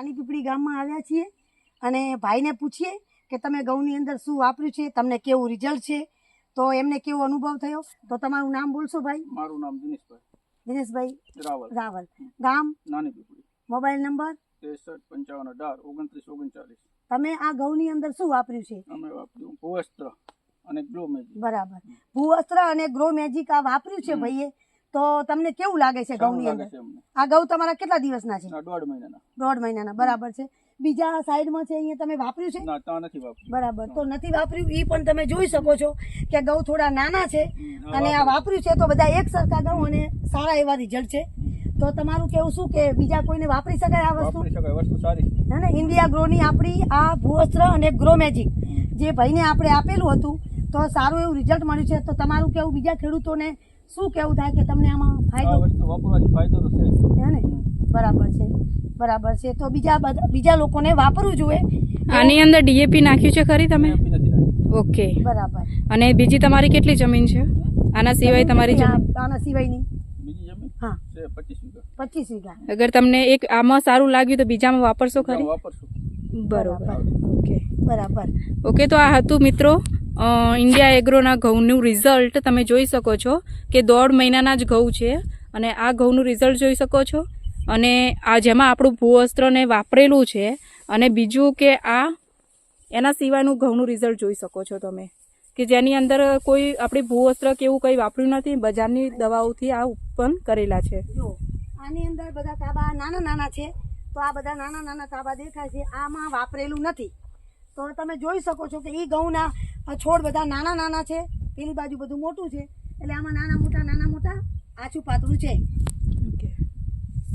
નાની પીપળી ગામમાં આવ્યા છીએ અને ભાઈને પૂછીએ કે તમે ઘઉંની અંદર શું વાપર્યું છે તમને કેવું રિઝલ્ટ છે? તો એમને કેવો અનુભવ થયો? તો તમારું નામ બોલશો ભાઈ? મારું નામ દિનેશભાઈ. દિનેશભાઈ રાવલ. રાવલ. ગામ? નાની પીપળી મોબાઈલ નંબર? ત્રેસઠ પંચાવન અઢાર ઓગણત્રીસ ઓગણચાલીસ. તમે આ ઘઉંની અંદર શું વાપર્યું છે? અમે વાપર્યું ભૂવસ્ત્ર અને ગ્રો મેજિક. બરાબર. ભૂવસ્ત્ર અને ગ્રો મેજિક આ વાપર્યું છે ભાઈએ? તો તમને કેવું લાગે છે ઘઉંની અંદર? આ ઘઉં તમારા કેટલા દિવસના છે? ના દોઢ મહિનાના. દોઢ મહિનાના બરાબર છે. બીજા સાઈડમાં છે અહીંયા તમે વાપર્યું છે? નથી વાપર્યું. બરાબર તો નથી વાપર્યું એ પણ તમે જોઈ શકો છો કે ઘઉં થોડા નાના છે અને આ વાપર્યું. છે તો બધા એક સરખા ઘઉં અને સારા એવા રિઝલ્ટ છે. તો તમારું કેવું શું કે બીજા કોઈને વાપરી શકાય આ વસ્તુ? વસ્તુ સારી હે ને ઇન્ડિયા ગ્રોની આપણી આ ભૂવસ્ત્ર અને ગ્રો મેજિક જે ભાઈને આપણે આપેલું હતું તો સારું એવું રિઝલ્ટ મળ્યું છે. તો તમારું કેવું બીજા ખેડૂતોને શું કેવું થાય કે તમને આમાં ફાયદો? વસ્તુ વાપરવાથી ફાયદો તો છે હે ને? બરાબર છે. બરાબર છે. તો બીજા બધા બીજા લોકોને વાપરવું જોઈએ. આની અંદર ડીએપી નાખ્યું છે ખરી તમે. ઓકે. બરાબર. અને બીજી તમારી કેટલી જમીન છે? આના સિવાય તમારી જમીન? આના સિવાયની? હા. પચીસ વીઘા. અગર તમને એક આમાં સારું લાગ્યું તો બીજામાં વાપરશો ખરી? બરોબર. ઓકે. બરાબર. ઓકે તો આ હતું મિત્રો. ઇન્ડિયા એગ્રોના ઘઉંનું રિઝલ્ટ તમે જોઈ શકો છો કે દોઢ મહિનાના જ ઘઉં છે અને આ ઘઉંનું રિઝલ્ટ જોઈ શકો છો. અને આ જેમાં આપણું ભૂવસ્ત્રને વાપરેલું છે અને બીજું કે આ, એના સિવાયનું ઘઉંનું રિઝલ્ટ જોઈ શકો છો તમે. કે જેની અંદર કોઈ આપણી ભૂવસ્ત્ર કે એવું કંઈ વાપર્યું નથી, બજારની દવાઓથી આ ઉત્પન્ન કરેલા છે. આની અંદર બધા તાબા નાના નાના છે, તો આ બધા નાના નાના તાબા દેખાય છે. આમાં વાપરેલું નથી. તો તમે જોઈ શકો છો કે એ ઘઉંના છોડ બધા નાના નાના છે. પેલી બાજુ બધું મોટું છે. એટલે આમાં નાના મોટા નાના મોટા આછું પાતળું છે.